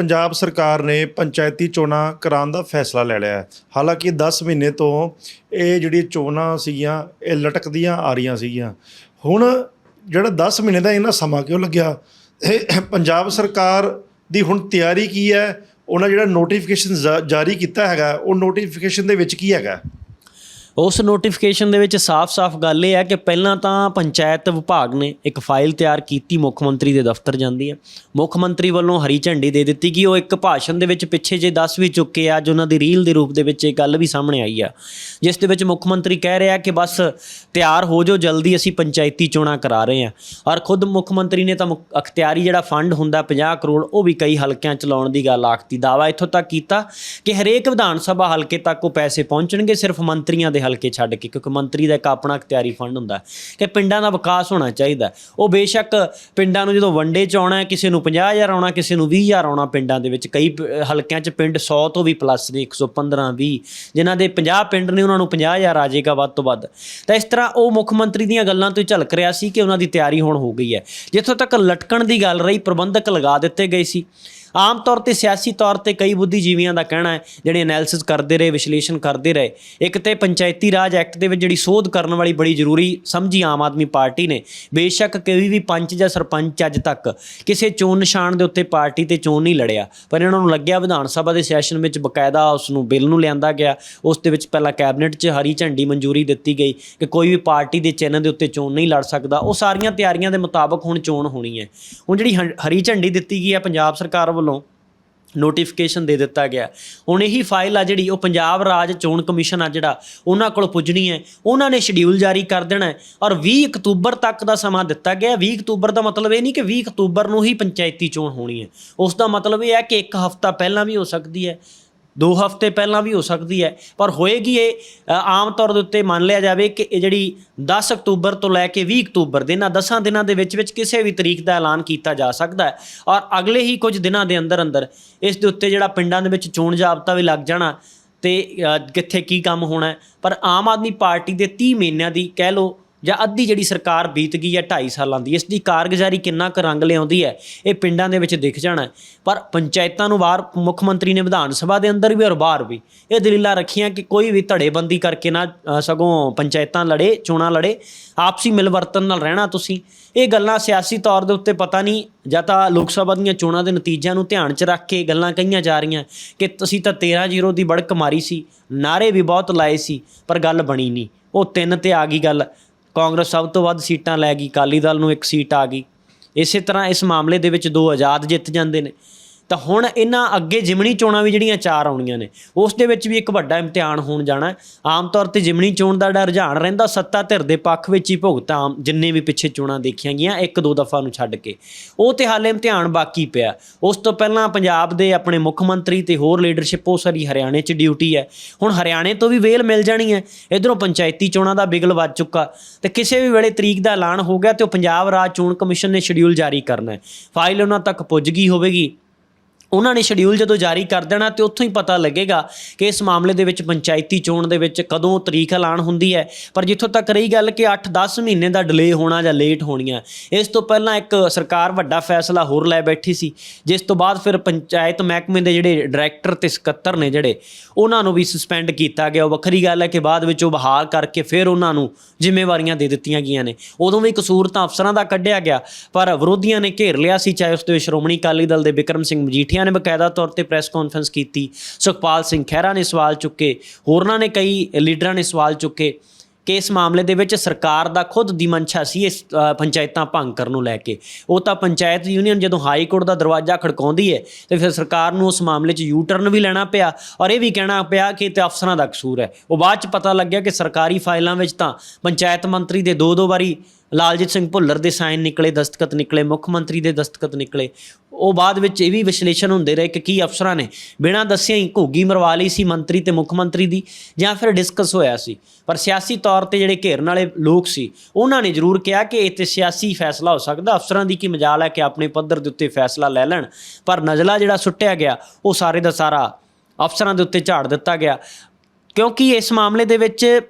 ਪੰਜਾਬ ਸਰਕਾਰ ਨੇ ਪੰਚਾਇਤੀ ਚੋਣਾਂ ਕਰਾਉਣ ਦਾ ਫੈਸਲਾ ਲੈ ਲਿਆ ਹੈ। ਹਾਲਾਂਕਿ 10 ਮਹੀਨੇ ਤੋਂ ਇਹ ਜਿਹੜੀ ਚੋਣਾਂ ਸੀਗੀਆਂ, ਇਹ ਲਟਕਦੀਆਂ ਆ ਰਹੀਆਂ ਸੀਗੀਆਂ। ਹੁਣ ਜਿਹੜਾ 10 ਮਹੀਨੇ ਦਾ ਇਹਨਾਂ ਸਮਾਂ ਕਿਉਂ ਲੱਗਿਆ? ਇਹ ਪੰਜਾਬ ਸਰਕਾਰ ਦੀ ਹੁਣ ਤਿਆਰੀ ਕੀ ਹੈ? ਉਹਨਾਂ ਜਿਹੜਾ ਨੋਟੀਫਿਕੇਸ਼ਨ ਜਾਰੀ ਕੀਤਾ ਹੈਗਾ, ਉਹ ਨੋਟੀਫਿਕੇਸ਼ਨ ਦੇ ਵਿੱਚ ਕੀ ਹੈਗਾ? ਉਸ ਨੋਟੀਫਿਕੇਸ਼ਨ ਦੇ ਵਿੱਚ ਸਾਫ਼-ਸਾਫ਼ ਗੱਲ ਇਹ ਹੈ ਕਿ ਪਹਿਲਾਂ ਤਾਂ ਪੰਚਾਇਤ ਵਿਭਾਗ ਨੇ ਇੱਕ ਫਾਈਲ ਤਿਆਰ ਕੀਤੀ, ਮੁੱਖ ਮੰਤਰੀ ਦੇ ਦਫ਼ਤਰ ਜਾਂਦੀ ਹੈ। ਮੁੱਖ ਮੰਤਰੀ ਵੱਲੋਂ ਹਰੀ ਝੰਡੀ ਦੇ ਦਿੱਤੀ ਕਿ ਉਹ ਇੱਕ ਭਾਸ਼ਣ ਦੇ ਵਿੱਚ ਪਿੱਛੇ ਜੇ ਦੱਸ ਵੀ ਚੁੱਕੇ ਆ, ਅੱਜ ਉਹਨਾਂ ਦੀ ਰੀਲ ਦੇ ਰੂਪ ਦੇ ਵਿੱਚ ਇਹ ਗੱਲ ਵੀ ਸਾਹਮਣੇ ਆਈ ਆ। ਜਿਸ ਦੇ ਵਿੱਚ ਮੁੱਖ ਮੰਤਰੀ ਕਹਿ ਰਿਹਾ ਕਿ ਬਸ ਤਿਆਰ ਹੋ ਜਾਓ, ਜਲਦੀ ਅਸੀਂ ਪੰਚਾਇਤੀ ਚੋਣਾਂ ਕਰਾ ਰਹੇ ਹਾਂ। ਔਰ ਖੁਦ ਮੁੱਖ ਮੰਤਰੀ ਨੇ ਤਾਂ ਮੁੱਖ- ਅਖਤਿਆਰੀ ਜਿਹੜਾ ਫੰਡ ਹੁੰਦਾ 50 ਕਰੋੜ, ਉਹ ਵੀ ਕਈ ਹਲਕਿਆਂ ਚ ਲਾਉਣ ਦੀ ਗੱਲ ਆਖਤੀ। ਦਾਵਾ ਇੱਥੋਂ ਤੱਕ ਕੀਤਾ ਕਿ ਹਰੇਕ ਵਿਧਾਨ ਸਭਾ ਹਲਕੇ ਤੱਕ ਉਹ ਪੈਸੇ ਪਹੁੰਚਣਗੇ, ਸਿਰਫ ਮੰਤਰੀਆਂ ਦੇ ਹਲਕੇ ਛੱਡ ਕੇ, ਕਿਉਂਕਿ ਮੰਤਰੀ ਦਾ ਇੱਕ ਆਪਣਾ ਅਖਤਿਆਰੀ ਫੰਡ ਹੁੰਦਾ ਕਿ ਪਿੰਡਾਂ ਦਾ ਵਿਕਾਸ ਹੋਣਾ ਚਾਹੀਦਾ ਉਹ ਬੇਸ਼ੱਕ ਪਿੰਡਾਂ ਨੂੰ ਜਦੋਂ ਵੰਡੇ ਚ ਆਉਣਾ ਕਿਸੇ ਨੂੰ 50000 ਆਉਣਾ, ਕਿਸੇ ਨੂੰ 20000 ਆਉਣਾ ਪਿੰਡਾਂ ਦੇ ਵਿੱਚ, ਕਈ ਹਲਕਿਆਂ ਚ ਪਿੰਡ 100 ਤੋਂ ਵੀ ਪਲੱਸ ਨੇ 115 20 ਜਿਨ੍ਹਾਂ ਦੇ 50 ਪਿੰਡ ਨੇ, ਉਹਨਾਂ ਨੂੰ 50000 ਆ ਜਾਏਗਾ ਵੱਧ ਤੋਂ ਵੱਧ। ਤਾਂ ਇਸ ਤਰ੍ਹਾਂ ਉਹ ਮੁੱਖ ਮੰਤਰੀ ਦੀਆਂ ਗੱਲਾਂ ਤੋਂ ਝਲਕ ਰਿਹਾ ਸੀ ਕਿ ਉਹਨਾਂ ਦੀ ਤਿਆਰੀ ਹੁਣ ਹੋ ਗਈ ਹੈ। ਜਿੱਥੋਂ ਤੱਕ ਲਟਕਣ ਦੀ ਗੱਲ ਰਹੀ, ਪ੍ਰਬੰਧਕ ਲਗਾ ਦਿੱਤੇ ਗਏ ਸੀ। ਆਮ ਤੌਰ ਤੇ ਸਿਆਸੀ ਤੌਰ ਤੇ ਕਈ ਬੁੱਧੀਜੀਵੀਆਂ ਦਾ ਕਹਿਣਾ ਹੈ, ਜਿਹੜੇ ਐਨਾਲਿਸਿਸ ਕਰਦੇ ਰਹੇ, ਵਿਸ਼ਲੇਸ਼ਣ ਕਰਦੇ ਰਹੇ। ਇੱਕ ਤੇ ਪੰਚਾਇਤੀ ਰਾਜ ਐਕਟ ਦੇ ਵਿੱਚ ਜਿਹੜੀ ਸੋਧ ਕਰਨ ਵਾਲੀ ਬੜੀ ਜ਼ਰੂਰੀ ਸਮਝੀ ਆਮ ਆਦਮੀ ਪਾਰਟੀ ਨੇ। ਬੇਸ਼ੱਕ ਕੋਈ ਵੀ ਪੰਚ ਜਾਂ ਸਰਪੰਚ ਅੱਜ ਤੱਕ ਕਿਸੇ ਚੋਣ ਨਿਸ਼ਾਨ ਦੇ ਉੱਤੇ ਪਾਰਟੀ ਤੇ ਚੋਣ ਨਹੀਂ ਲੜਿਆ। ਪਰ ਇਹਨਾਂ ਨੂੰ ਲੱਗਿਆ ਵਿਧਾਨ ਸਭਾ ਦੇ ਸੈਸ਼ਨ ਵਿੱਚ ਬਕਾਇਦਾ ਉਸ ਨੂੰ ਬਿੱਲ ਨੂੰ ਲਿਆਂਦਾ ਗਿਆ। ਉਸ ਦੇ ਵਿੱਚ ਪਹਿਲਾਂ ਕੈਬਨਿਟ 'ਚ ਹਰੀ ਝੰਡੀ ਮਨਜ਼ੂਰੀ ਦਿੱਤੀ ਗਈ ਕਿ ਕੋਈ ਵੀ ਪਾਰਟੀ ਦੇ ਚਿੰਨ੍ਹ ਦੇ ਉੱਤੇ ਚੋਣ ਨਹੀਂ ਲੜ ਸਕਦਾ। ਉਹ ਸਾਰੀਆਂ ਤਿਆਰੀਆਂ ਦੇ ਮੁਤਾਬਕ ਹੁਣ ਚੋਣ ਹੋਣੀ ਹੈ। ਹੁਣ ਜਿਹੜੀ ਹ- ਹਰੀ ਝੰਡੀ ਦਿੱਤੀ ਗਈ ਹੈ ਪੰਜਾਬ ਸਰਕਾਰ ਵੱਲੋਂ ਨੋਟੀਫਿਕੇਸ਼ਨ ਦੇ ਦਿੱਤਾ ਗਿਆ। ਹੁਣ ਇਹੀ ਫਾਈਲ ਆ ਜਿਹੜੀ, ਉਹ ਪੰਜਾਬ ਰਾਜ ਚੋਣ ਕਮਿਸ਼ਨ ਆ ਜਿਹੜਾ, ਉਹਨਾਂ ਕੋਲ ਪੁੱਜਣੀ ਹੈ। ਉਹਨਾਂ ਨੇ ਸ਼ਡਿਊਲ ਜਾਰੀ ਕਰ ਦੇਣਾ ਹੈ ਔਰ 20 ਅਕਤੂਬਰ ਤੱਕ ਦਾ ਸਮਾਂ ਦਿੱਤਾ ਗਿਆ। 20 ਅਕਤੂਬਰ ਦਾ ਮਤਲਬ ਇਹ ਨਹੀਂ ਕਿ 20 ਅਕਤੂਬਰ ਨੂੰ ਹੀ ਪੰਚਾਇਤੀ ਚੋਣ ਹੋਣੀ ਹੈ। ਉਸ ਦਾ ਮਤਲਬ ਇਹ ਹੈ ਕਿ ਇੱਕ ਹਫ਼ਤਾ ਪਹਿਲਾਂ ਵੀ ਹੋ ਸਕਦੀ ਹੈ। ਦੋ ਹਫ਼ਤੇ ਪਹਿਲਾਂ ਵੀ ਹੋ ਸਕਦੀ ਹੈ ਪਰ ਹੋਏਗੀ ਇਹ ਅ, ਆਮ ਤੌਰ ਦੇ ਉੱਤੇ ਮੰਨ ਲਿਆ ਜਾਵੇ ਕਿ ਇਹ ਜਿਹੜੀ 10 ਅਕਤੂਬਰ ਤੋਂ ਲੈ ਕੇ 20 ਅਕਤੂਬਰ ਦੇ ਇਹਨਾਂ 10 ਦਿਨਾਂ ਦੇ ਵਿੱਚ ਵਿੱਚ ਕਿਸੇ ਵੀ ਤਰੀਕ ਦਾ ਐਲਾਨ ਕੀਤਾ ਜਾ ਸਕਦਾ ਹੈ ਔਰ ਅਗਲੇ ਹੀ ਕੁਝ ਦਿਨਾਂ ਦੇ ਅੰਦਰ ਅੰਦਰ ਇਸ ਦੇ ਉੱਤੇ ਜਿਹੜਾ ਪਿੰਡਾਂ ਦੇ ਵਿੱਚ ਚੋਣ ਜਾਬਤਾ ਵੀ ਲੱਗ ਜਾਣਾ ਤੇ ਅ, ਕਿੱਥੇ ਕੀ ਕੰਮ ਹੋਣਾ ਹੈ। ਪਰ ਆਮ ਆਦਮੀ ਪਾਰਟੀ ਦੇ 30 ਮਹੀਨਿਆਂ ਦੀ ਕਹਿ ਲਓ ਜਾਂ ਅੱਧੀ ਜਿਹੜੀ ਸਰਕਾਰ ਬੀਤ ਗਈ ਹੈ 2.5 ਸਾਲਾਂ ਦੀ, ਇਸ ਦੀ ਕਾਰਗੁਜ਼ਾਰੀ ਕਿੰਨਾ ਕੁ ਰੰਗ ਲਿਆਉਂਦੀ ਹੈ, ਇਹ ਪਿੰਡਾਂ ਦੇ ਵਿੱਚ ਦਿਖ ਜਾਣਾ ਪਰ ਪੰਚਾਇਤਾਂ ਨੂੰ ਬਾਹਰ, ਮੁੱਖ ਮੰਤਰੀ ਨੇ ਵਿਧਾਨ ਸਭਾ ਦੇ ਅੰਦਰ ਵੀ ਔਰ ਬਾਹਰ ਵੀ ਇਹ ਦਲੀਲਾਂ ਰੱਖੀਆਂ ਕਿ ਕੋਈ ਵੀ ਧੜੇਬੰਦੀ ਕਰਕੇ ਨਾ ਸਗੋਂ ਪੰਚਾਇਤਾਂ ਲੜੇ, ਚੋਣਾਂ ਲੜੇ, ਆਪਸੀ ਮਿਲਵਰਤਨ ਨਾਲ ਰਹਿਣਾ ਤੁਸੀਂ। ਇਹ ਗੱਲਾਂ ਸਿਆਸੀ ਤੌਰ ਦੇ ਉੱਤੇ ਪਤਾ ਨਹੀਂ, ਜਾਂ ਤਾਂ ਲੋਕ ਸਭਾ ਦੀਆਂ ਚੋਣਾਂ ਦੇ ਨਤੀਜਿਆਂ ਨੂੰ ਧਿਆਨ 'ਚ ਰੱਖ ਕੇ ਗੱਲਾਂ ਕਹੀਆਂ ਜਾ ਰਹੀਆਂ ਕਿ ਤੁਸੀਂ ਤਾਂ 13-0 ਦੀ ਬੜਕ ਮਾਰੀ ਸੀ ਨਾਰੇ ਵੀ ਬਹੁਤ ਲਾਏ ਸੀ, ਪਰ ਗੱਲ ਬਣੀ ਨਹੀਂ। ਉਹ ਤਿੰਨ ਤੇ ਆ ਗਈ ਗੱਲ। ਕਾਂਗਰਸ ਸਭ ਤੋਂ ਵੱਧ ਸੀਟਾਂ ਲੈ ਗਈ, ਅਕਾਲੀ ਦਲ ਨੂੰ ਇੱਕ ਸੀਟ ਆ ਗਈ। ਇਸੇ ਤਰ੍ਹਾਂ ਇਸ ਮਾਮਲੇ ਦੇ ਵਿੱਚ ਦੋ ਆਜ਼ਾਦ ਜਿੱਤ ਜਾਂਦੇ ਨੇ। ਤਾਂ ਹੁਣ ਇਹਨਾਂ ਅੱਗੇ ਜਿਮਣੀ ਚੋਣਾਂ ਵੀ ਜਿਹੜੀਆਂ ਚਾਰ ਆਉਣੀਆਂ ਨੇ, ਉਸ ਦੇ ਵਿੱਚ ਵੀ ਇੱਕ ਵੱਡਾ ਇਮਤਿਹਾਨ ਹੋਣ ਜਾਣਾ ਆਮ ਤੌਰ ਤੇ ਜਿਮਣੀ ਚੋਣ ਦਾ ਜਿਹੜਾ ਰੁਝਾਨ ਰਹਿੰਦਾ, ਸੱਤਾ ਧਿਰ ਦੇ ਪੱਖ ਵਿੱਚ ਹੀ ਭੁਗਤਾ ਆਮ ਜਿੰਨੇ ਵੀ ਪਿੱਛੇ ਚੋਣਾਂ ਦੇਖੀਆਂ ਗਈਆਂ, ਇੱਕ ਦੋ ਦਫਾ ਨੂੰ ਛੱਡ ਕੇ। ਉਹ ਤੇ ਹਾਲੇ ਇਮਤਿਹਾਨ ਬਾਕੀ ਪਿਆ। ਉਸ ਤੋਂ ਪਹਿਲਾਂ ਪੰਜਾਬ ਦੇ ਆਪਣੇ ਮੁੱਖ ਮੰਤਰੀ ਤੇ ਹੋਰ ਲੀਡਰਸ਼ਿਪ ਉਹ ਸਾਰੀ ਹਰਿਆਣੇ 'ਚ ਡਿਊਟੀ ਹੈ। ਹੁਣ ਹਰਿਆਣੇ ਤੋਂ ਵੀ ਵੇਲ ਮਿਲ ਜਾਣੀ ਹੈ। ਇਧਰੋਂ ਪੰਚਾਇਤੀ ਚੋਣਾਂ ਦਾ ਬਿਗਲ ਵੱਜ ਚੁੱਕਾ। ਤੇ ਕਿਸੇ ਵੀ ਵੇਲੇ ਤਰੀਕ ਦਾ ਐਲਾਨ ਹੋ ਗਿਆ ਤੇ ਉਹ ਪੰਜਾਬ ਰਾਜ ਚੋਣ ਕਮਿਸ਼ਨ ਨੇ ਸ਼ਡਿਊਲ ਜਾਰੀ ਕਰਨਾ ਹੈ। ਫਾਈਲ ਉਹਨਾਂ ਤੱਕ ਪੁੱਜ ਗਈ ਹੋਵੇਗੀ। ਉਹਨਾਂ ਨੇ ਸ਼ਡਿਊਲ ਜਦੋਂ ਜਾਰੀ ਕਰ ਦੇਣਾ ਤੇ ਉੱਥੋਂ ਹੀ ਪਤਾ ਲੱਗੇਗਾ ਕਿ ਇਸ ਮਾਮਲੇ ਦੇ ਵਿੱਚ ਪੰਚਾਇਤੀ ਚੋਣ ਦੇ ਵਿੱਚ ਕਦੋਂ ਤਰੀਕ ਐਲਾਨ ਹੁੰਦੀ ਹੈ। ਪਰ ਜਿੱਥੋਂ ਤੱਕ ਰਹੀ ਗੱਲ ਕਿ 8-10 ਮਹੀਨੇ ਦਾ ਡਿਲੇ ਹੋਣਾ ਜਾਂ ਲੇਟ ਹੋਣੀਆਂ ਇਸ ਤੋਂ ਪਹਿਲਾਂ ਇੱਕ ਸਰਕਾਰ ਵੱਡਾ ਫੈਸਲਾ ਹੋਰ ਲੈ ਬੈਠੀ ਸੀ, ਜਿਸ ਤੋਂ ਬਾਅਦ ਫਿਰ ਪੰਚਾਇਤ ਮਹਿਕਮੇ ਦੇ ਜਿਹੜੇ ਡਾਇਰੈਕਟਰ ਤੇ ਸਕੱਤਰ ਨੇ ਜਿਹੜੇ, ਉਹਨਾਂ ਨੂੰ ਵੀ ਸਸਪੈਂਡ ਕੀਤਾ ਗਿਆ। ਉਹ ਵੱਖਰੀ ਗੱਲ ਹੈ ਕਿ ਬਾਅਦ ਵਿੱਚ ਉਹ ਬਹਾਲ ਕਰਕੇ ਫਿਰ ਉਹਨਾਂ ਨੂੰ ਜ਼ਿੰਮੇਵਾਰੀਆਂ ਦੇ ਦਿੱਤੀਆਂ ਗਈਆਂ ਨੇ। ਉਦੋਂ ਵੀ ਕਸੂਰ ਤਾਂ ਅਫਸਰਾਂ ਦਾ ਕੱਢਿਆ ਗਿਆ, ਪਰ ਵਿਰੋਧੀਆਂ ਨੇ ਘੇਰ ਲਿਆ ਸੀ, ਚਾਹੇ ਉਸ ਦੇ ਸ਼੍ਰੋਮਣੀ ਅਕਾਲੀ ਦਲ ਦੇ ਬਿਕਰਮ ਸਿੰਘ ਮਜੀਠੀਆ ਨੇ ਬਕਾਇਦਾ ਤੌਰ ਤੇ ਪ੍ਰੈਸ ਕਾਨਫਰੰਸ ਕੀਤੀ। ਸੁਖਪਾਲ ਸਿੰਘ ਖਹਿਰਾ ਨੇ ਸਵਾਲ ਚੁੱਕੇ, ਹੋਰਨਾਂ ਨੇ ਕਈ ਲੀਡਰਾਂ ਨੇ ਸਵਾਲ ਚੁੱਕੇ। ਕਿ ਇਸ ਮਾਮਲੇ ਦੇ ਵਿੱਚ ਸਰਕਾਰ ਦਾ ਖੁਦ ਦੀ ਮਨਸ਼ਾ ਸੀ ਇਸ ਪੰਚਾਇਤਾਂ ਭੰਗ ਕਰਨ ਨੂੰ ਲੈ ਕੇ। ਉਹ ਤਾਂ ਪੰਚਾਇਤ ਯੂਨੀਅਨ ਜਦੋਂ ਹਾਈ ਕੋਰਟ ਦਾ ਦਰਵਾਜ਼ਾ ਖੜਕਾਉਂਦੀ ਹੈ, ਤੇ ਫਿਰ ਸਰਕਾਰ ਨੂੰ ਉਸ ਮਾਮਲੇ 'ਚ ਯੂ ਟਰਨ ਵੀ ਲੈਣਾ ਪਿਆ ਔਰ ਇਹ ਵੀ ਕਹਿਣਾ ਪਿਆ ਕਿ ਇਹ ਤੇ ਅਫਸਰਾਂ ਦਾ ਕਸੂਰ ਹੈ। ਉਹ ਬਾਅਦ 'ਚ ਪਤਾ ਲੱਗਿਆ ਕਿ ਸਰਕਾਰੀ ਫਾਈਲਾਂ ਵਿੱਚ ਤਾਂ ਪੰਚਾਇਤ ਮੰਤਰੀ ਦੇ ਦੋ ਦੋ ਵਾਰੀ ਲਾਲਜੀਤ ਸਿੰਘ ਭੁੱਲਰ ਦੇ ਸਾਈਨ ਨਿਕਲੇ, ਦਸਤਖਤ ਨਿਕਲੇ, ਮੁੱਖ ਮੰਤਰੀ ਦੇ ਦਸਤਖਤ ਨਿਕਲੇ। ਉਹ ਬਾਅਦ ਵਿੱਚ ਇਹ ਵੀ ਵਿਸ਼ਲੇਸ਼ਣ ਹੁੰਦੇ ਰਹੇ ਕਿ ਕੀ ਅਫਸਰਾਂ ਨੇ ਬਿਨਾਂ ਦੱਸਿਆ ਹੀ ਘੋਗੀ ਮਰਵਾ ਲਈ ਸੀ ਮੰਤਰੀ ਤੇ ਮੁੱਖ ਮੰਤਰੀ ਦੀ, ਜਾਂ ਫਿਰ ਡਿਸਕਸ ਹੋਇਆ ਸੀ। ਪਰ ਸਿਆਸੀ ਤੌਰ ਤੇ ਜਿਹੜੇ ਘੇਰਨ ਵਾਲੇ ਲੋਕ ਸੀ, ਉਹਨਾਂ ਨੇ ਜ਼ਰੂਰ ਕਿਹਾ ਕਿ ਇਹ ਤੇ ਸਿਆਸੀ ਫੈਸਲਾ ਹੋ ਸਕਦਾ, ਅਫਸਰਾਂ ਦੀ ਕੀ ਮਜਾਲ ਹੈ ਕਿ ਆਪਣੇ ਪੱਧਰ ਦੇ ਉੱਤੇ ਫੈਸਲਾ ਲੈ ਲੈਣ। ਪਰ ਨਜ਼ਲਾ ਜਿਹੜਾ ਸੁੱਟਿਆ ਗਿਆ, ਉਹ ਸਾਰੇ ਦਾ ਸਾਰਾ ਅਫਸਰਾਂ ਦੇ ਉੱਤੇ ਝਾੜ ਦਿੱਤਾ ਗਿਆ। ਕਿਉਂਕਿ ਇਸ ਮਾਮਲੇ ਦੇ ਵਿੱਚ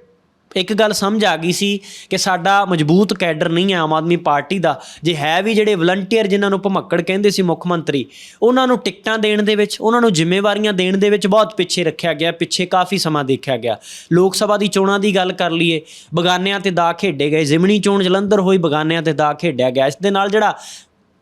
ਇੱਕ ਗੱਲ ਸਮਝ ਆ ਗਈ ਸੀ ਕਿ ਸਾਡਾ ਮਜ਼ਬੂਤ ਕੈਡਰ ਨਹੀਂ ਹੈ ਆਮ ਆਦਮੀ ਪਾਰਟੀ ਦਾ। ਜੇ ਹੈ ਵੀ ਜਿਹੜੇ ਵਲੰਟੀਅਰ ਜਿਨ੍ਹਾਂ ਨੂੰ ਭਮੱਕੜ ਕਹਿੰਦੇ ਸੀ ਮੁੱਖ ਮੰਤਰੀ, ਉਹਨਾਂ ਨੂੰ ਟਿਕਟਾਂ ਦੇਣ ਦੇ ਵਿੱਚ, ਉਹਨਾਂ ਨੂੰ ਜ਼ਿੰਮੇਵਾਰੀਆਂ ਦੇਣ ਦੇ ਵਿੱਚ ਬਹੁਤ ਪਿੱਛੇ ਰੱਖਿਆ ਗਿਆ, ਪਿੱਛੇ ਕਾਫੀ ਸਮਾਂ ਦੇਖਿਆ ਗਿਆ। ਲੋਕ ਸਭਾ ਦੀ ਚੋਣਾਂ ਦੀ ਗੱਲ ਕਰ ਲਈਏ, ਬਗਾਨਿਆਂ ਤੇ ਦਾ ਖੇਡੇ ਗਏ, ਜ਼ਿਮਨੀ ਚੋਣ ਜਲੰਧਰ ਹੋਈ, ਬਗਾਨਿਆਂ ਤੇ ਦਾ ਖੇਡਿਆ ਗਿਆ। ਇਸ ਦੇ ਨਾਲ ਜਿਹੜਾ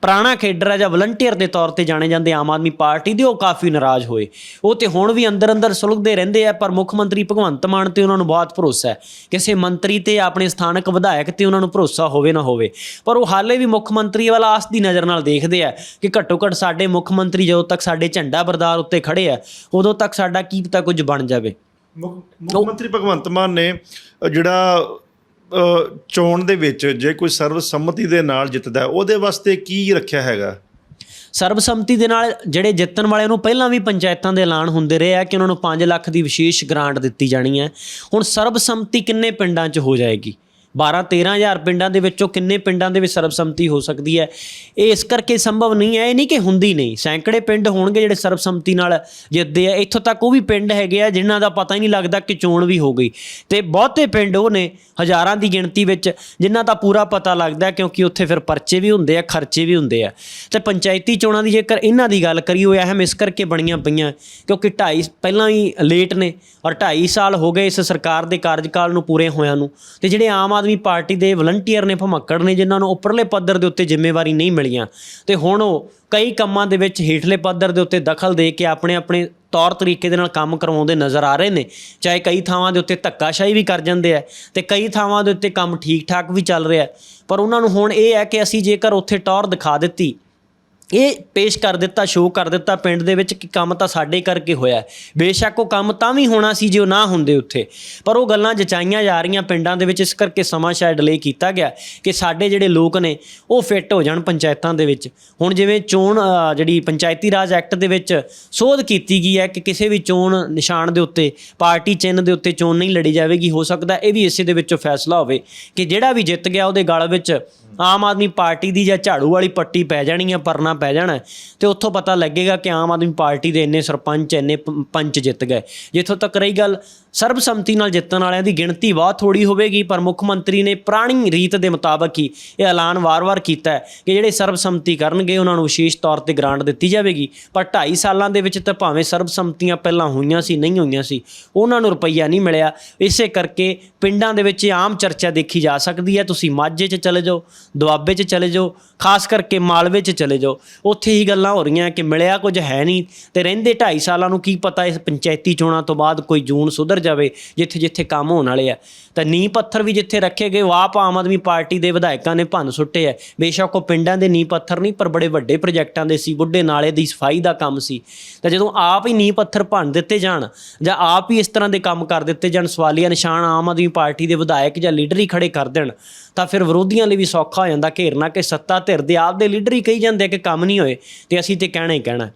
ਪੁਰਾਣਾ ਖੇਡਰ ਹੈ ਜਾਂ ਵਲੰਟੀਅਰ ਦੇ ਤੌਰ ਤੇ ਜਾਣੇ ਜਾਂਦੇ ਆਮ ਆਦਮੀ ਪਾਰਟੀ ਦੇ, ਉਹ ਕਾਫੀ ਨਾਰਾਜ਼ ਹੋਏ। ਉਹ ਤੇ ਹੁਣ ਵੀ ਅੰਦਰ ਅੰਦਰ ਸੁਲਗਦੇ ਰਹਿੰਦੇ ਆ, ਪਰ ਮੁੱਖ ਮੰਤਰੀ ਭਗਵੰਤ ਮਾਨ ਤੇ ਉਹਨਾਂ ਨੂੰ ਬਹੁਤ ਭਰੋਸਾ ਹੈ। ਕਿਸੇ ਮੰਤਰੀ ਤੇ ਆਪਣੇ ਸਥਾਨਕ ਵਿਧਾਇਕ ਤੇ ਉਹਨਾਂ ਨੂੰ ਭਰੋਸਾ ਹੋਵੇ ਨਾ ਹੋਵੇ। ਪਰ ਉਹ ਹਾਲੇ ਵੀ ਮੁੱਖ ਮੰਤਰੀ ਵਾਲਾ ਆਸ ਦੀ ਨਜ਼ਰ ਨਾਲ ਦੇਖਦੇ ਆ ਕਿ ਘੱਟੋ ਘੱਟ ਸਾਡੇ ਮੁੱਖ ਮੰਤਰੀ ਜਦੋਂ ਤੱਕ ਸਾਡੇ ਝੰਡਾ ਬਰਦਾਰ ਉੱਤੇ ਖੜੇ ਆ, ਉਦੋਂ ਤੱਕ ਸਾਡਾ ਕੀ ਪਤਾ ਕੁਝ ਬਣ ਜਾਵੇ। ਮੁੱਖ ਮੁੱਖ ਮੰਤਰੀ ਭਗਵੰਤ ਮਾਨ ਨੇ ਜਿਹੜਾ ਚੋਣ ਦੇ ਵਿੱਚ ਜੇ ਕੋਈ ਸਰਵਸੰਮਤੀ ਦੇ ਨਾਲ ਜਿੱਤਦਾ ਉਹਦੇ ਵਾਸਤੇ ਕੀ ਰੱਖਿਆ ਹੈਗਾ? ਸਰਬਸੰਮਤੀ ਦੇ ਨਾਲ ਜਿਹੜੇ ਜਿੱਤਣ ਵਾਲਿਆਂ ਨੂੰ ਪਹਿਲਾਂ ਵੀ ਪੰਚਾਇਤਾਂ ਦੇ ਐਲਾਨ ਹੁੰਦੇ ਰਹੇ ਆ ਕਿ ਉਹਨਾਂ ਨੂੰ 5 ਲੱਖ ਦੀ ਵਿਸ਼ੇਸ਼ ਗ੍ਰਾਂਟ ਦਿੱਤੀ ਜਾਣੀ ਹੈ। ਹੁਣ ਸਰਬਸੰਮਤੀ ਕਿੰਨੇ ਪਿੰਡਾਂ 'ਚ ਹੋ ਜਾਏਗੀ? 12 13000 ਪਿੰਡਾਂ ਦੇ ਵਿੱਚੋਂ ਕਿੰਨੇ ਪਿੰਡਾਂ ਦੇ ਵਿੱਚ ਸਰਬਸੰਮਤੀ ਹੋ ਸਕਦੀ ਹੈ? ਇਹ ਇਸ ਕਰਕੇ ਸੰਭਵ ਨਹੀਂ ਹੈ, ਇਹ ਨਹੀਂ ਕਿ ਹੁੰਦੀ ਨਹੀਂ। ਸੈਂਕੜੇ ਪਿੰਡ ਹੋਣਗੇ ਜਿਹੜੇ ਸਰਬਸੰਮਤੀ ਨਾਲ ਜਿੱਤਦੇ ਆ। ਇੱਥੋਂ ਤੱਕ ਉਹ ਵੀ ਪਿੰਡ ਹੈਗੇ ਆ ਜਿਨ੍ਹਾਂ ਦਾ ਪਤਾ ਹੀ ਨਹੀਂ ਲੱਗਦਾ ਕਿ ਚੋਣ ਵੀ ਹੋ ਗਈ। ਤੇ ਬਹੁਤੇ ਪਿੰਡ ਉਹ ਨੇ ਹਜ਼ਾਰਾਂ ਦੀ ਗਿਣਤੀ ਵਿੱਚ ਜਿਨ੍ਹਾਂ ਦਾ ਪੂਰਾ ਪਤਾ ਲੱਗਦਾ ਕਿਉਂਕਿ ਉੱਥੇ ਫਿਰ ਪਰਚੇ ਵੀ ਹੁੰਦੇ ਆ, ਖਰਚੇ ਵੀ ਹੁੰਦੇ ਆ। ਤੇ ਪੰਚਾਇਤੀ ਚੋਣਾਂ ਦੀ ਜੇਕਰ ਇਹਨਾਂ ਦੀ ਗੱਲ ਕਰੀਏ, ਉਹ ਅਹਿਮ ਇਸ ਕਰਕੇ ਬਣੀਆਂ ਪਈਆਂ, ਕਿਉਂਕਿ 2.5 ਪਹਿਲਾਂ ਹੀ ਲੇਟ ਨੇ ਔਰ 2.5 ਸਾਲ ਹੋ ਗਏ ਇਸ ਸਰਕਾਰ ਦੇ ਕਾਰਜਕਾਲ ਨੂੰ ਪੂਰੇ ਹੋਇਆਂ ਨੂੰ। ਤੇ ਜਿਹੜੇ ਆਮ ਆਦਮੀ ਪਾਰਟੀ ਦੇ ਵਲੰਟੀਅਰ ਨੇ ਭਮੱਕੜ ਨੇ, ਜਿਨ੍ਹਾਂ ਨੂੰ ਉੱਪਰਲੇ ਪੱਧਰ ਦੇ ਉੱਤੇ ਜ਼ਿੰਮੇਵਾਰੀ ਨਹੀਂ ਮਿਲੀਆਂ। ਤੇ ਹੁਣ ਉਹ ਕਈ ਕੰਮਾਂ ਦੇ ਵਿੱਚ ਹੇਠਲੇ ਪੱਧਰ ਦੇ ਉੱਤੇ ਦਖਲ ਦੇ ਕੇ ਆਪਣੇ ਆਪਣੇ ਤੌਰ ਤਰੀਕੇ ਦੇ ਨਾਲ ਕੰਮ ਕਰਵਾਉਂਦੇ ਨਜ਼ਰ ਆ ਰਹੇ ਨੇ। ਚਾਹੇ ਕਈ ਥਾਵਾਂ ਦੇ ਉੱਤੇ ਧੱਕਾਸ਼ਾਹੀ ਵੀ ਕਰ ਜਾਂਦੇ ਆ ਤੇ ਕਈ ਥਾਵਾਂ ਦੇ ਉੱਤੇ ਕੰਮ ਠੀਕ ਠਾਕ ਵੀ ਚੱਲ ਰਿਹਾ। ਪਰ ਉਹਨਾਂ ਨੂੰ ਹੁਣ ਇਹ ਹੈ ਕਿ ਅਸੀਂ ਜੇਕਰ ਉੱਥੇ ਟੌਰ ਦਿਖਾ ਦਿੱਤੀ ਇਹ ਪੇਸ਼ ਕਰ ਦਿੱਤਾ, ਸ਼ੋਅ ਕਰ ਦਿੱਤਾ ਪਿੰਡ ਦੇ ਵਿੱਚ ਕਿ ਕੰਮ ਤਾਂ ਸਾਡੇ ਕਰਕੇ ਹੋਇਆ ਬੇਸ਼ੱਕ ਉਹ ਕੰਮ ਤਾਂ ਵੀ ਹੋਣਾ ਸੀ ਜੇ ਉਹ ਨਾ ਹੁੰਦੇ ਉੱਥੇ। ਪਰ ਉਹ ਗੱਲਾਂ ਜਚਾਈਆਂ ਜਾ ਰਹੀਆਂ ਪਿੰਡਾਂ ਦੇ ਵਿੱਚ, ਇਸ ਕਰਕੇ ਸਮਾਂ ਸ਼ਾਇਦ ਡਿਲੇ ਕੀਤਾ ਗਿਆ ਕਿ ਸਾਡੇ ਜਿਹੜੇ ਲੋਕ ਨੇ, ਉਹ ਫਿੱਟ ਹੋ ਜਾਣ ਪੰਚਾਇਤਾਂ ਦੇ ਵਿੱਚ। ਹੁਣ ਜਿਵੇਂ ਚੋਣ ਜਿਹੜੀ ਪੰਚਾਇਤੀ ਰਾਜ ਐਕਟ ਦੇ ਵਿੱਚ ਸੋਧ ਕੀਤੀ ਗਈ ਹੈ ਕਿ ਕਿਸੇ ਵੀ ਚੋਣ ਨਿਸ਼ਾਨ ਦੇ ਉੱਤੇ, ਪਾਰਟੀ ਚਿੰਨ੍ਹ ਦੇ ਉੱਤੇ ਚੋਣ ਨਹੀਂ ਲੜੀ ਜਾਵੇਗੀ, ਹੋ ਸਕਦਾ ਇਹ ਵੀ ਇਸੇ ਦੇ ਵਿੱਚੋਂ ਫੈਸਲਾ ਹੋਵੇ ਕਿ ਜਿਹੜਾ ਵੀ ਜਿੱਤ ਗਿਆ ਉਹਦੇ ਗਲ ਵਿੱਚ ਆਮ ਆਦਮੀ ਪਾਰਟੀ ਦੀ ਜਾਂ ਝਾੜੂ ਵਾਲੀ ਪੱਟੀ ਪੈ ਜਾਣੀ ਹੈ ਪਰਨਾ ਪੈ ਜਾਣਾ ਹੈ, ਤੇ ਉੱਥੋਂ ਪਤਾ ਲੱਗੇਗਾ ਕਿ ਆਮ ਆਦਮੀ ਪਾਰਟੀ ਦੇ ਇੰਨੇ ਸਰਪੰਚ ਇੰਨੇ ਪੰਚ ਜਿੱਤ ਗਏ। ਜਿੱਥੋਂ ਤੱਕ ਰਹੀ ਗੱਲ ਸਰਬਸੰਮਤੀ ਨਾਲ ਜਿੱਤਣ ਵਾਲਿਆਂ ਦੀ ਗਿਣਤੀ ਬਹੁਤ ਥੋੜੀ ਹੋਵੇਗੀ, ਪਰ ਮੁੱਖ ਮੰਤਰੀ ਨੇ ਪੁਰਾਣੀ ਰੀਤ ਦੇ ਮੁਤਾਬਕ ਹੀ ਇਹ ਐਲਾਨ ਵਾਰ-ਵਾਰ ਕੀਤਾ ਹੈ ਕਿ ਜਿਹੜੇ ਸਰਬਸੰਮਤੀ ਕਰਨਗੇ, ਉਹਨਾਂ ਨੂੰ ਵਿਸ਼ੇਸ਼ ਤੌਰ ਤੇ ਗ੍ਰਾਂਟ ਦਿੱਤੀ ਜਾਵੇਗੀ। ਪਰ 2.5 ਸਾਲਾਂ ਦੇ ਵਿੱਚ ਤਾਂ ਭਾਵੇਂ ਸਰਬਸੰਮਤੀਆਂ ਪਹਿਲਾਂ ਹੋਈਆਂ ਸੀ, ਨਹੀਂ ਹੋਈਆਂ ਸੀ, ਉਹਨਾਂ ਨੂੰ ਰੁਪਈਆ ਨਹੀਂ ਮਿਲਿਆ। ਇਸੇ ਕਰਕੇ ਪਿੰਡਾਂ ਦੇ ਵਿੱਚ ਇਹ ਆਮ ਚਰਚਾ ਦੇਖੀ ਜਾ ਸਕਦੀ ਹੈ। ਤੁਸੀਂ ਮਾਝੇ 'ਚ ਚਲੇ ਜਾਓ, ਦੁਆਬੇ 'ਚ ਚਲੇ ਜਾਓ, ਖਾਸ ਕਰਕੇ ਮਾਲਵੇ 'ਚ ਚਲੇ ਜਾਓ, ਉੱਥੇ ਹੀ ਗੱਲਾਂ ਹੋ ਰਹੀਆਂ ਕਿ ਮਿਲਿਆ ਕੁਝ ਹੈ ਨਹੀਂ ਤੇ ਰਹਿੰਦੇ 2.5 ਸਾਲਾਂ ਨੂੰ ਕੀ ਪਤਾ ਇਸ ਪੰਚਾਇਤੀ ਚੋਣਾਂ ਤੋਂ ਬਾਅਦ ਕੋਈ ਜੂਨ ਸੁਧਰ ਜਾਵੇ, ਜਿੱਥੇ ਜਿੱਥੇ ਕੰਮ ਹੋਣ ਵਾਲੇ ਆ। ਤਾਂ ਨੀਂਹ ਪੱਥਰ ਵੀ ਜਿੱਥੇ ਰੱਖੇ ਗਏ, ਉਹ ਆਪ ਆਮ ਆਦਮੀ ਪਾਰਟੀ ਦੇ ਵਿਧਾਇਕਾਂ ਨੇ ਭੰਨ ਸੁੱਟੇ ਆ। ਬੇਸ਼ੱਕ ਉਹ ਪਿੰਡਾਂ ਦੇ ਨੀਂਹ ਪੱਥਰ ਨਹੀਂ, ਪਰ ਬੜੇ ਵੱਡੇ ਪ੍ਰੋਜੈਕਟਾਂ ਦੇ ਸੀ, ਬੁੱਢੇ ਨਾਲੇ ਦੀ ਸਫ਼ਾਈ ਦਾ ਕੰਮ ਸੀ। ਤਾਂ ਜਦੋਂ ਆਪ ਹੀ ਨੀਂਹ ਪੱਥਰ ਭੰਨ ਦਿੱਤੇ ਜਾਣ, ਜਾਂ ਆਪ ਹੀ ਇਸ ਤਰ੍ਹਾਂ ਦੇ ਕੰਮ ਕਰ ਦਿੱਤੇ ਜਾਣ, ਸਵਾਲੀਆ ਨਿਸ਼ਾਨ ਆਮ ਆਦਮੀ ਪਾਰਟੀ ਦੇ ਵਿਧਾਇਕ ਜਾਂ ਲੀਡਰ ਹੀ ਖੜੇ ਕਰ ਦੇਣ, ਤਾਂ ਫਿਰ ਵਿਰੋਧੀਆਂ ਲਈ ਵੀ ਸੌਖਾ ਹੋ ਜਾਂਦਾ ਘੇਰਨਾ ਕਿ ਸੱਤਾ ਧਿਰ ਦੇ ਆਪ ਦੇ ਲੀਡਰ ਹੀ ਕਹੀ ਜਾਂਦੇ ਆ ਕਿ ਕੰਮ ਨਹੀਂ ਹੋਏ, ਤੇ ਅਸੀਂ ਤੇ ਕਹਿਣਾ ਹੀ ਕਹਿਣਾ।